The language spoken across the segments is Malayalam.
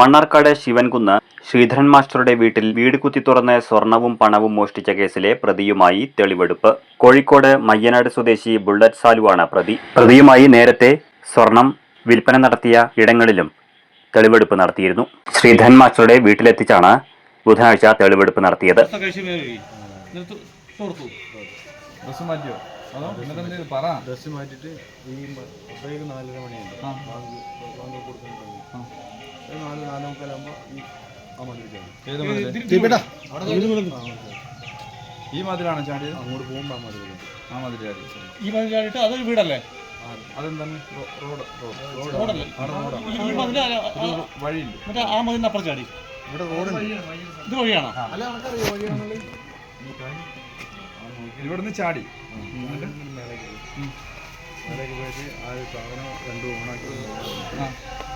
മണ്ണാർക്കാട് ശിവൻകുന്ന് ശ്രീധരൻ മാസ്റ്ററുടെ വീട്ടിൽ വീട് കുത്തി തുറന്ന് സ്വർണവും പണവും മോഷ്ടിച്ച കേസിലെ പ്രതിയുമായി തെളിവെടുപ്പ്. കോഴിക്കോട് മയ്യനാട് സ്വദേശി ബുള്ളറ്റ് സാലുവാണ് പ്രതി. പ്രതിയുമായി നേരത്തെ സ്വർണം വിൽപ്പന നടത്തിയ ഇടങ്ങളിലും തെളിവെടുപ്പ് നടത്തിയിരുന്നു. ശ്രീധരൻ മാസ്റ്ററുടെ വീട്ടിലെത്തിച്ചാണ് ബുധനാഴ്ച തെളിവെടുപ്പ് നടത്തിയത്. ഡ്രസ് മാറ്റിട്ട് ഈ നാലര ബാങ്ക് കൊടുക്കാൻ നാല് ഈ ആ. ഈ മതിലാണോ ചാടിയത് അങ്ങോട്ട് പോകുമ്പോൾ ആ മതിൽ ആ മതിൽ ചാടി ഈ മതിൽ ചാടിയിട്ട് അതൊരു വീടല്ലേ അതെന്താണ് റോഡ് റോഡ് റോഡല്ലേ ഈ- മതിൽ വഴിയില്ല മറ്റേ ആ മതിലിന് അപ്പുറം ചാടി ഇവിടെ റോഡ് ഇത് വഴിയാണോ അല്ല നമുക്കറിയോ വഴിയാണെന്നുള്ളത് ഇവിടുന്ന് ചാടി മേലേക്ക് പോയി. മേലേക്ക് പോയിട്ട് ആ സാധനം രണ്ടു ഓണാക്കി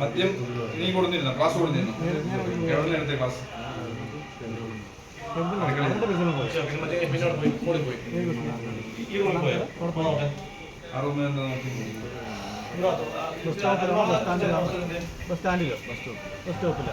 മദ്യം നീ കൊടുത്തിരുന്ന? ക്ലാസ് കൊടുത്തിരുന്നു? എവിടെ എടുത്ത class? Bus സ്റ്റാൻഡിലോ. Bus stop. Bus സ്റ്റോപ്പില്ല